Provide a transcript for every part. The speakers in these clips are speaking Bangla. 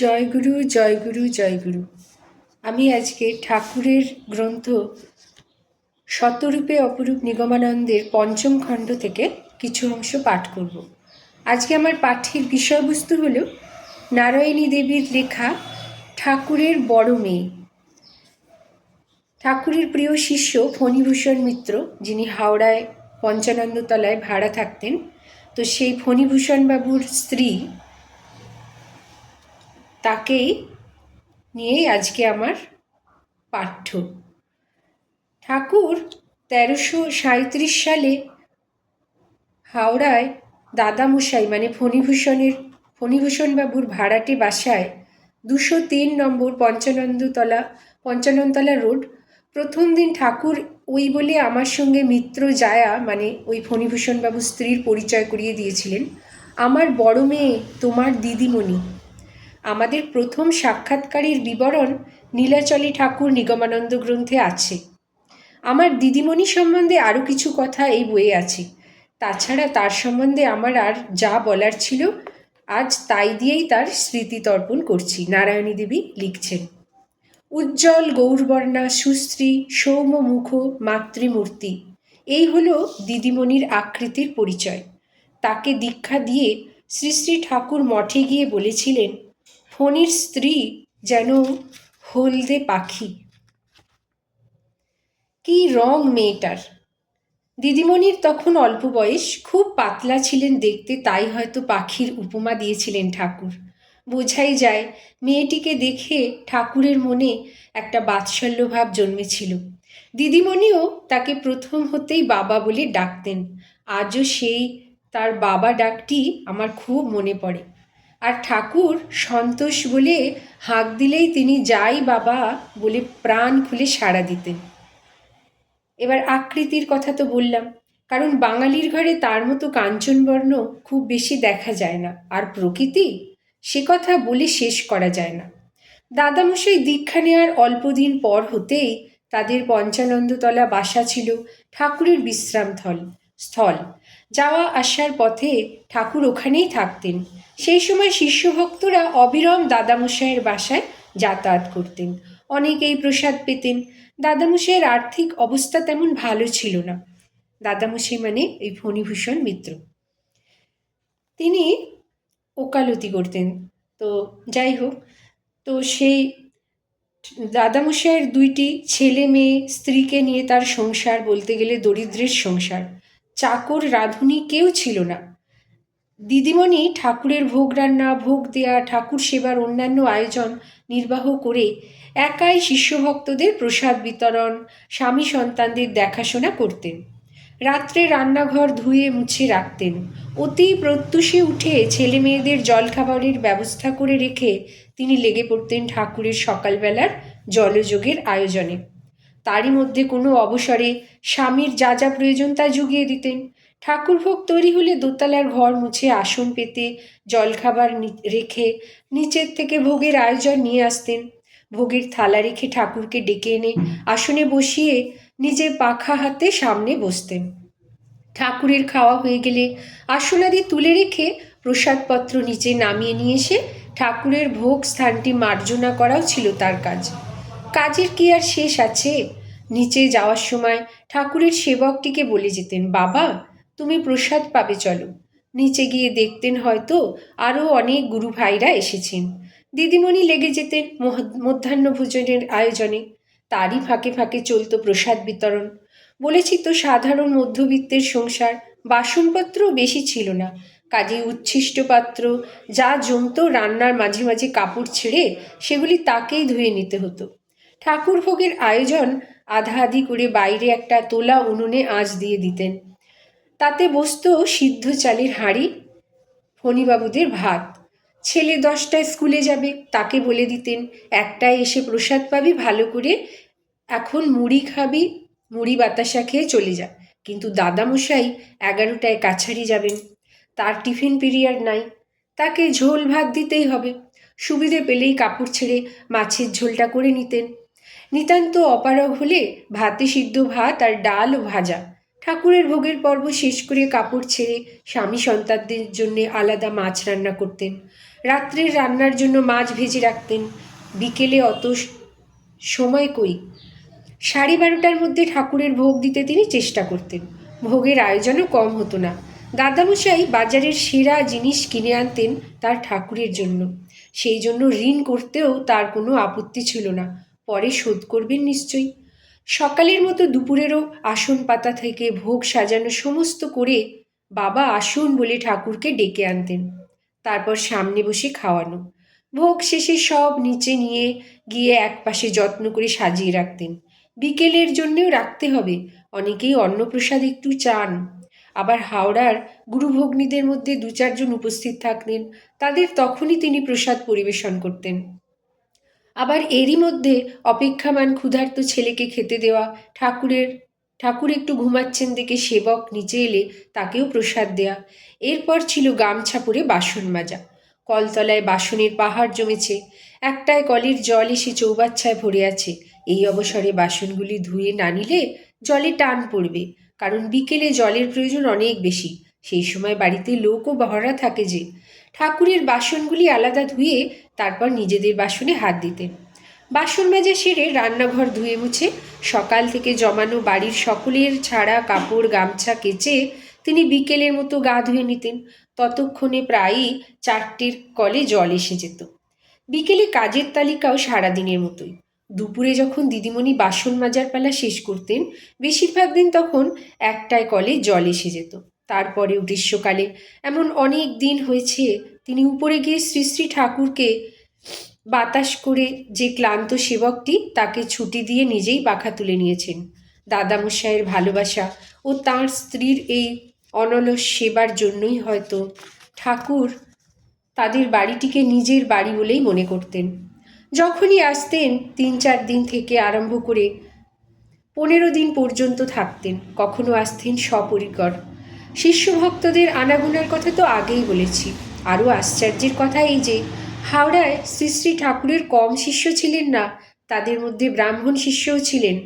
জয়গুরু জয়গুরু জয়গুরু। আমি আজকে ঠাকুরের গ্রন্থ শতরূপে অপরূপ নিগমানন্দের পঞ্চম খণ্ড থেকে কিছু অংশ পাঠ করব। আজকে আমার পাঠের বিষয়বস্তু হল নারায়ণী দেবীর লেখা ঠাকুরের বড় মেয়ে। ঠাকুরের প্রিয় শিষ্য ফণিভূষণ মিত্র, যিনি হাওড়ায় পঞ্চানন্দতলায় ভাড়া থাকতেন, তো সেই ফণিভূষণ বাবুর স্ত্রী তাকেই নিয়েই আজকে আমার পাঠ্য। ঠাকুর তেরোশো সাঁত্রিশ সালে হাওড়ায় দাদামশাই মানে ফণিভূষণের ফণিভূষণ বাবুর ভাড়াটে বাসায় দুশো তিন নম্বর পঞ্চানন্দতলা পঞ্চাননতলা রোড, প্রথম দিন ঠাকুর ওই বলে আমার সঙ্গে মিত্র জায়া মানে ওই ফণিভূষণ বাবুর স্ত্রীর পরিচয় করিয়ে দিয়েছিলেন। আমার বড় মেয়ে তোমার দিদিমণি। আমাদের প্রথম সাক্ষাৎকারীর বিবরণ নীলাচলী ঠাকুর নিগমানন্দ গ্রন্থে আছে। আমার দিদিমণি সম্বন্ধে আরও কিছু কথা এই বইয়ে আছে। তাছাড়া তার সম্বন্ধে আমার আর যা বলার ছিল, আজ তাই দিয়েই তার স্মৃতি তর্পণ করছি, নারায়ণী দেবী লিখছেন। উজ্জ্বল গৌরবর্ণা, সুশ্রী, সৌম্যমুখ, মাতৃমূর্তি, এই হলো দিদিমণির আকৃতির পরিচয়। তাকে দীক্ষা দিয়ে শ্রী শ্রী ঠাকুর মঠে গিয়ে বলেছিলেন ফণির স্ত্রী যেন হলদে পাখি। কি রং মেয়েটার। দিদিমণির তখন অল্প বয়স, খুব পাতলা ছিলেন দেখতে, তাই হয়তো পাখির উপমা দিয়েছিলেন ঠাকুর। বোঝাই যায়, মেয়েটিকে দেখে ঠাকুরের মনে একটা বাৎসল্য ভাব জন্মেছিল। দিদিমণিও তাকে প্রথম হতেই বাবা বলে ডাকতেন। আজও সেই তার বাবা ডাকটি আমার খুব মনে পড়ে। আর ঠাকুর সন্তোষ বলে হাঁক দিলেই তিনি যাই বাবা বলে প্রাণ খুলে সাড়া দিতেন। এবার আকৃতির কথা তো বললাম, কারণ বাঙালির ঘরে তার মতো কাঞ্চনবর্ণ খুব বেশি দেখা যায় না, আর প্রকৃতি? সে কথা বলে শেষ করা যায় না। দাদামশাই দীক্ষা নেওয়ার অল্পদিন পর হতেই তাদের পঞ্চানন্দতলা বাসা ছিল ঠাকুরের বিশ্রাম থল স্থল। যাওয়া আসার পথে ঠাকুর ওখানেই থাকতেন। সেই সময় শিষ্যভক্তরা অবিরম দাদামশাইয়ের বাসায় যাতায়াত করতেন। অনেকেই প্রসাদ পেতেন। দাদামশাইয়ের আর্থিক অবস্থা তেমন ভালো ছিল না। দাদামশাই মানে এই ফণিভূষণ মিত্র। তিনি ওকালতি করতেন। তো যাই হোক, তো সেই দাদামশাইয়ের দুইটি ছেলে মেয়ে স্ত্রীকে নিয়ে তার সংসার বলতে গেলে দরিদ্রের সংসার। চাকর রাঁধুনি কেউ ছিল না। দিদিমণি ঠাকুরের ভোগ রান্না, ভোগ দেয়া, ঠাকুর সেবার অন্যান্য আয়োজন নির্বাহ করে একাই শিষ্যভক্তদের প্রসাদ বিতরণ, স্বামী সন্তানদের দেখাশোনা করতেন। রাত্রে রান্নাঘর ধুয়ে মুছে রাখতেন। অতি প্রত্যুষে উঠে ছেলে মেয়েদের জলখাবারের ব্যবস্থা করে রেখে তিনি লেগে পড়তেন ঠাকুরের সকালবেলার জলযোগের আয়োজনে। তারই মধ্যে কোনো অবসরে স্বামীর যা যা প্রয়োজন তা জুগিয়ে দিতেন। ঠাকুর ভোগ তৈরি হলে দোতলার ঘর মুছে আসন পেতে, জলখাবার রেখে নিচের থেকে ভোগের আয়োজন নিয়ে আসতেন। ভোগের থালা রেখে ঠাকুরকে ডেকে এনে আসনে বসিয়ে নিজে পাখা হাতে সামনে বসতেন। ঠাকুরের খাওয়া হয়ে গেলে আসনাদি তুলে রেখে প্রসাদপত্র নিচে নামিয়ে নিয়ে এসে ঠাকুরের ভোগ স্থানটি মার্জনা করাও ছিল তার কাজ। কাজের কি আর শেষ আছে? নিচে যাওয়ার সময় ঠাকুরের সেবকটিকে বলে যেতেন, বাবা, তুমি প্রসাদ পাবে, চলো। নিচে গিয়ে দেখতেন হয়তো আরও অনেক গুরু ভাইরা এসেছেন। দিদিমণি লেগে যেতেন মধ্যাহ্ন ভোজনের আয়োজনে। তারই ফাঁকে ফাঁকে চলত প্রসাদ বিতরণ। বলেছি তো, সাধারণ মধ্যবিত্তের সংসার বাসনপত্র বেশি ছিল না। কাজে উচ্ছিষ্ট পাত্র, যা জমতো রান্নার মাঝে মাঝে কাপড় ছেড়ে, সেগুলি তাকেই ধুয়ে নিতে হতো। ঠাকুর ভোগের আয়োজন আধা আধি করে বাইরে একটা তোলা উনুনে আঁচ দিয়ে দিতেন। তাতে বসত সিদ্ধ চালের হাঁড়ি, ফণিবাবুদের ভাত। ছেলে দশটায় স্কুলে যাবে, তাকে বলে দিতেন, একটায় এসে প্রসাদ পাবি, ভালো করে এখন মুড়ি খাবি, মুড়ি বাতাসা খেয়ে চলে যা। কিন্তু দাদামশাই এগারোটায় কাছারি যাবেন। তার টিফিন পিরিয়ড নাই, তাকে ঝোল ভাত দিতেই হবে। সুবিধে পেলেই কাপড় ছেড়ে মাছের ঝোলটা করে নিতেন। নিতান্ত অপারগ হলে ভাতে সিদ্ধ ভাত আর ডাল ও ভাজা। ঠাকুরের ভোগের পর্ব শেষ করে কাপড় ছেড়ে স্বামী সন্তানদের জন্যে আলাদা মাছ রান্না করতেন। রাত্রের রান্নার জন্য মাছ ভেজে রাখতেন। বিকেলে অত সময় কই? সাড়ে বারোটার মধ্যে ঠাকুরের ভোগ দিতে তিনি চেষ্টা করতেন। ভোগের আয়োজনও কম হতো না। দাদামশাই বাজারের সেরা জিনিস কিনে আনতেন তার ঠাকুরের জন্য। সেই জন্য ঋণ করতেও তার কোনো আপত্তি ছিল না। পরে শোধ করবেন নিশ্চয়ই। সকালের মতো দুপুরেরও আসন পাতা থেকে ভোগ সাজানো সমস্ত করে বাবা আসুন বলে ঠাকুরকে ডেকে আনতেন। তারপর সামনে বসে খাওয়ানো। ভোগ শেষে সব নিচে নিয়ে গিয়ে একপাশে যত্ন করে সাজিয়ে রাখতেন। বিকেলের জন্যেও রাখতে হবে, অনেকেই অন্নপ্রসাদ একটু চান। আবার হাওড়ার গুরুভগ্নীদের মধ্যে দু চারজন উপস্থিত থাকতেন, তাদের তখনই তিনি প্রসাদ পরিবেশন করতেন। আবার এরই মধ্যে অপেক্ষামান ক্ষুধার্ত ছেলেকে খেতে দেওয়া, ঠাকুরের, ঠাকুর একটু ঘুমাচ্ছেন দেখে সেবক নিচে এলে তাকেও প্রসাদ দেয়া। এরপর ছিল গামছা পরে বাসন মাজা। কলতলায় বাসনের পাহাড় জমেছে। একটায় কলের জল এসে চৌবাচ্ছায় ভরে আছে। এই অবসরে বাসনগুলি ধুয়ে না নিলে জলে টান পড়বে। কারণ বিকেলে জলের প্রয়োজন অনেক বেশি। সেই সময় বাড়িতে লোকও বহরা থাকে যে। ঠাকুরের বাসনগুলি আলাদা ধুয়ে তারপর নিজেদের বাসনে হাত দিতেন বাসন মাজা সেরে রান্নাঘর ধুয়ে মুছে সকাল থেকে জমানো বাড়ির সকলের ছাড়া কাপড়, গামছা কেচে তিনি বিকেলের মতো গা ধুয়ে নিতেন। ততক্ষণে প্রায়ই চারটের কলে জল এসে যেত। বিকেলে কাজের তালিকাও সারাদিনের মতোই। দুপুরে যখন দিদিমণি বাসন মাজার পালা শেষ করতেন, বেশিরভাগ দিন তখন একটায় কলে জল এসে যেত। তারপরেও গ্রীষ্মকালে এমন অনেক দিন হয়েছে, তিনি উপরে গিয়ে শ্রী শ্রী ঠাকুরকে বাতাস করে যে ক্লান্ত সেবকটি তাকে ছুটি দিয়ে নিজেই পাখা তুলে নিয়েছেন। দাদামশাইয়ের ভালোবাসা ও তার স্ত্রীর এই অনলস সেবার জন্যই হয়তো ঠাকুর তাদের বাড়িটিকে নিজের বাড়ি বলেই মনে করতেন। যখনই আসতেন, তিন চার দিন থেকে আরম্ভ করে পনেরো দিন পর্যন্ত থাকতেন, কখনো আসতেন সপরিকর শিষ্য ভক্তদের আনাগোনার কথা তো আগেই বলেছি। আরও আশ্চর্যের কথা এই যে, হাওড়ায় শ্রী শ্রী ঠাকুরের কম শিষ্য ছিলেন না, তাদের মধ্যে ব্রাহ্মণ শিষ্যও ছিলেন।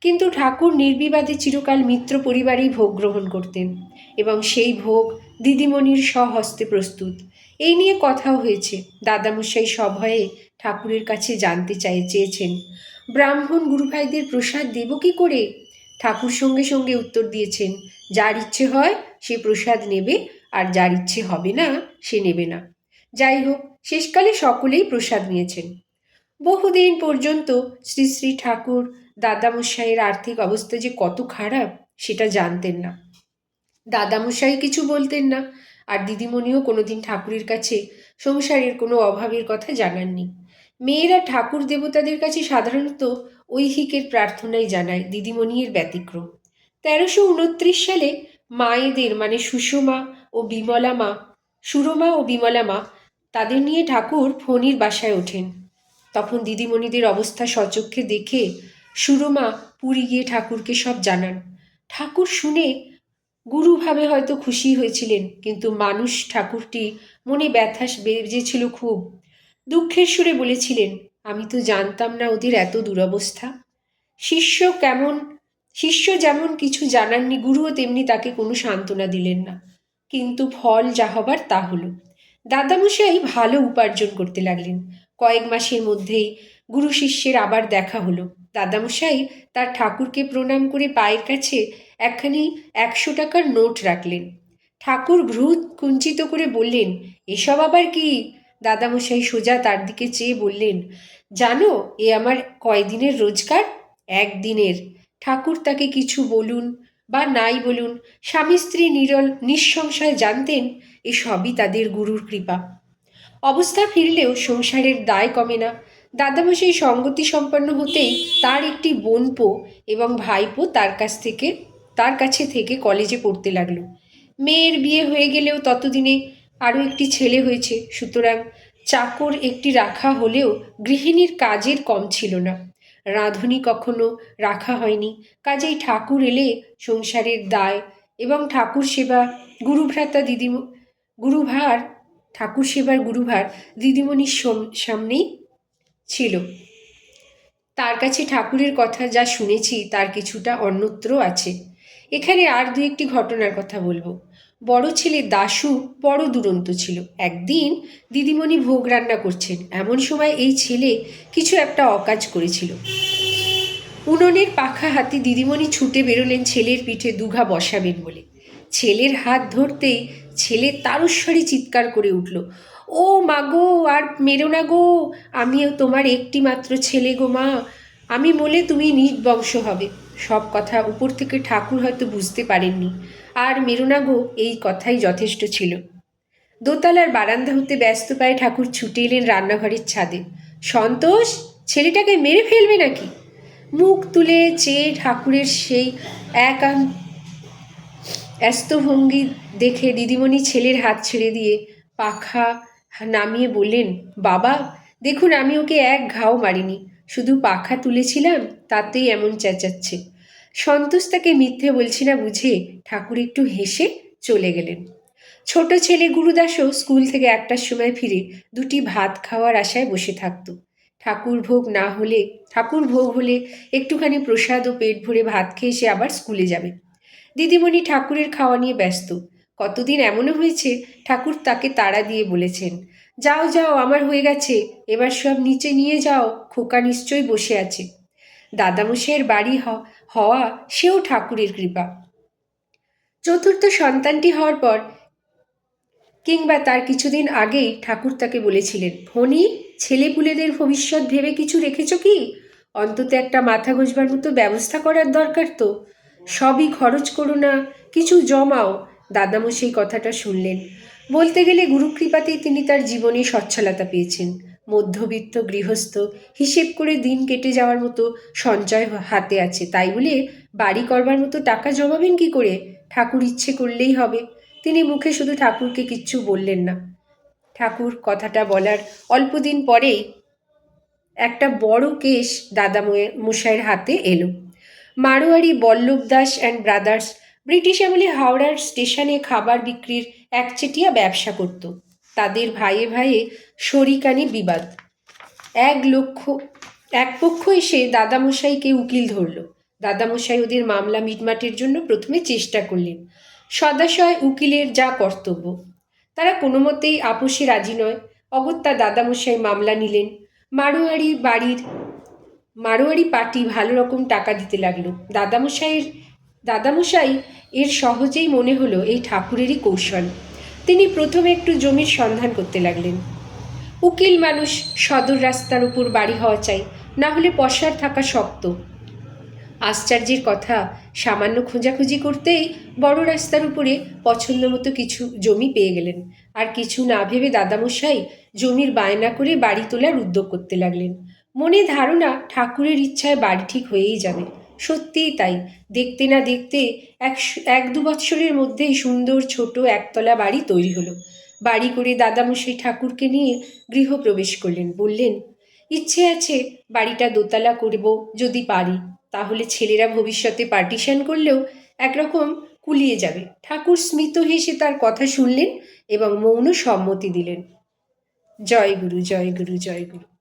কিন্তু ঠাকুর নির্বিবাদে চিরকাল মিত্র পরিবারেই ভোগ গ্রহণ করতেন এবং সেই ভোগ দিদিমণির স্বহস্তে প্রস্তুত। এই নিয়ে কথাও হয়েছে। দাদামশাই সভয়ে ঠাকুরের কাছে জানতে চাই, চেয়েছেন। ব্রাহ্মণ গুরুভাইদের প্রসাদ দেব কি করে? ঠাকুর সঙ্গে সঙ্গে উত্তর দিয়েছেন, যার ইচ্ছে হয় সে প্রসাদ নেবে, আর যার ইচ্ছে হবে না, সে নেবে না। যাই হোক, শেষকালে সকলেই প্রসাদ নিয়েছেন। বহুদিন পর্যন্ত শ্রী শ্রী ঠাকুর দাদামশাইয়ের আর্থিক অবস্থা যে কত খারাপ, সেটা জানতেন না। দাদামশাই কিছু বলতেন না, আর দিদিমণিও কোনোদিন ঠাকুরের কাছে সংসারের কোনো অভাবের কথা জানাননি। মেয়েরা ঠাকুর দেবতাদের কাছে সাধারণত ঐহিকের প্রার্থনাই জানায় দিদিমণির ব্যতিক্রম। তেরোশো উনত্রিশ সালে মায়েদের মানে সুষমা ও বিমলা মা, সুরমা ও বিমলা মা তাদের নিয়ে ঠাকুর ফণির বাসায় ওঠেন। তখন দিদিমণিদের অবস্থা সচক্ষে দেখে সুরমা পুরী গিয়ে ঠাকুরকে সব জানান। ঠাকুর শুনে গুরুভাবে হয়তো খুশি হয়েছিলেন, কিন্তু মানুষ ঠাকুরটি মনে ব্যথা বেজেছিল খুব। দুঃখের সুরে বলেছিলেন, আমি তো জানতাম না ওদের এত দুরবস্থা। শিষ্য কেমন, শিষ্য যেমন কিছু জানাননি, গুরুও তেমনি তাকে কোনো সান্ত্বনা দিলেন না। কিন্তু ফল যা হবার তা হলো। দাদামশাই ভালো উপার্জন করতে লাগলেন। কয়েক মাসের মধ্যেই গুরু শিষ্যের আবার দেখা হলো। দাদামশাই তার ঠাকুরকে প্রণাম করে পায়ের কাছে একখানি একশো টাকার নোট রাখলেন। ঠাকুর ভ্রু কুঞ্চিত করে বললেন, এসব আবার কি? দাদামশাই সোজা তার দিকে চেয়ে বললেন, জানো, এ আমার কয়দিনের রোজগার? একদিনের। ঠাকুর তাকে কিছু বলুন বা নাই বলুন, স্বামী স্ত্রী নিরল, নিঃসংশয় জানতেন, এ সবই তাদের গুরুর কৃপা। অবস্থা ফিরলেও সংসারের দায় কমে না। দাদামশাই সঙ্গতি সম্পন্ন হতেই তার একটি বোনপো এবং ভাইপো তার কাছ থেকে, তার কাছে থেকে কলেজে পড়তে লাগল। মেয়ের বিয়ে হয়ে গেলেও ততদিনে আরও একটি ছেলে হয়েছে। সুতরাং চাকর একটি রাখা হলেও গৃহিণীর কাজের কম ছিল না। রাঁধুনি কখনো রাখা হয়নি। কাজেই ঠাকুর এলে সংসারের দায় এবং ঠাকুর সেবা গুরুভ্রাতা দিদিম, গুরুভার, ঠাকুর সেবার গুরুভার দিদিমণির সামনেই ছিল। তার কাছে ঠাকুরের কথা যা শুনেছি তার কিছুটা অন্যত্র আছে। এখানে আর দু একটি ঘটনার কথা বলব। বড় ছেলে দাশু বড় দুরন্ত ছিল। একদিন দিদিমণি ভোগ রান্না করছেন। এমন সময় এই ছেলে কিছু একটা অকাজ করেছিল। উনুনের পাখা হাতে দিদিমণি ছুটে বেরোলেন ছেলের পিঠে দুঘা বসাবেন বলে। ছেলের হাত ধরতেই ছেলে তারস্বরে চিৎকার করে উঠল, ও মা গো, আর মেরো না গো। আমিও তোমার একটি মাত্র ছেলে গো মা। আমি বলে তুমি নিজ বংশ হবে। সব কথা উপর থেকে ঠাকুর হয়তো বুঝতে পারেননি। আর মেরো না গো এই কথাই যথেষ্ট ছিল। দোতলার বারান্দা হতে ব্যস্ত পায়ে ঠাকুর ছুটে এলেন রান্নাঘরের ছাদে। সন্তোষ, ছেলেটাকে মেরে ফেলবে নাকি? মুখ তুলে চেয়ে ঠাকুরের সেই একান ব্যস্তভঙ্গি দেখে দিদিমণি ছেলের হাত ছেড়ে দিয়ে পাখা নামিয়ে বললেন, বাবা, দেখুন আমি ওকে এক ঘাও মারিনি। শুধু পাখা তুলেছিলাম, তাতেই এমন চেঁচাচ্ছে। সন্তোষ তাকে মিথ্যে বলছি না বুঝে ঠাকুর একটু হেসে চলে গেলেন। ছোট ছেলে গুরুদাসও স্কুল থেকে একটার সময় ফিরে দুটি ভাত খাওয়ার আশায় বসে থাকত। ঠাকুর ভোগ না হলে, ঠাকুর ভোগ হলে একটুখানি প্রসাদ ও পেট ভরে ভাত খেয়ে সে আবার স্কুলে যাবে। দিদিমণি ঠাকুরের খাওয়া নিয়ে ব্যস্ত। কতদিন এমনও হয়েছে, ঠাকুর তাকে তাড়া দিয়ে বলেছেন যাও যাও, আমার হয়ে গেছে। এবার সব নিচে নিয়ে যাও, খোকা নিশ্চয়ই বসে আছে। দাদামশাইয়ের বাড়ি হওয়া সেও ঠাকুরের কৃপা। চতুর্থ সন্তানটি হওয়ার পর কিংবা তার কিছুদিন আগেই ঠাকুর তাকে বলেছিলেন, ফণি, ছেলেপুলেদের ভবিষ্যৎ ভেবে কিছু রেখেছ কি? অন্তত একটা মাথা গোজবার মতো ব্যবস্থা করার দরকার তো। সবই খরচ করো না, কিছু জমাও। দাদামশাই কথাটা শুনলেন। বলতে গেলে গুরুকৃপাতেই তিনি তার জীবনে সচ্ছলতা পেয়েছেন। মধ্যবিত্ত, গৃহস্থ, হিসেব করে দিন কেটে যাওয়ার মতো সঞ্চয় হাতে আছে। তাই বলে বাড়ি করবার মতো টাকা জমাবেন কি করে? ঠাকুর ইচ্ছে করলেই হবে। তিনি মুখে শুধু ঠাকুরকে কিচ্ছু বললেন না। ঠাকুর কথাটা বলার অল্প দিন পরেই একটা বড় কেস দাদা মশাইয়ের হাতে এলো। Marwari Ballabh Das and brothers British আমলে হাওড়ার স্টেশনে খাবার বিক্রির একচেটিয়া ব্যবসা করত। তাদের ভাইয়ে ভাইয়ে শরিকানি বিবাদ। এক লক্ষ, এক পক্ষ এসে দাদামশাইকে উকিল ধরল। দাদামশাই ওদের মামলা মিটমাটের জন্য প্রথমে চেষ্টা করলেন। সদাশয় উকিলের যা কর্তব্য। তারা কোনো মতেই আপোষে রাজি নয়। অগত্যা দাদামশাই মামলা নিলেন। মারোয়ারি বাড়ির, মারোয়ারি পার্টি ভালো রকম টাকা দিতে লাগল। দাদামশাইয়ের দাদামশাই, এর সহজেই মনে হলো এই ঠাকুরেরই কৌশল। তিনি প্রথমে একটু জমির সন্ধান করতে লাগলেন। উকিল মানুষ সদর রাস্তার উপর বাড়ি হওয়া চাই, না হলে পশার থাকা শক্ত। আশ্চর্যের কথা, সামান্য খোঁজাখুঁজি করতেই বড় রাস্তার উপরে পছন্দ মতো কিছু জমি পেয়ে গেলেন। আর কিছু না ভেবে দাদামশাই জমির বায়না করে বাড়ি তোলার উদ্যোগ করতে লাগলেন। মনে ধারণা ঠাকুরের ইচ্ছায় বাড়ি ঠিক হয়েই যাবে। সত্যিই তাই। দেখতে না দেখতে এক এক দু বৎসরের মধ্যেই সুন্দর ছোট একতলা বাড়ি তৈরি হলো। বাড়ি করে দাদামশাই ঠাকুরকে নিয়ে গৃহপ্রবেশ করলেন। বললেন, ইচ্ছে আছে বাড়িটা দোতলা করব যদি পারি। তাহলে ছেলেরা ভবিষ্যতে পার্টিশন করলেও একরকম কুলিয়ে যাবে। ঠাকুর স্মিত হেসে তার কথা শুনলেন এবং মৌন সম্মতি দিলেন। জয় গুরু জয় গুরু জয় গুরু।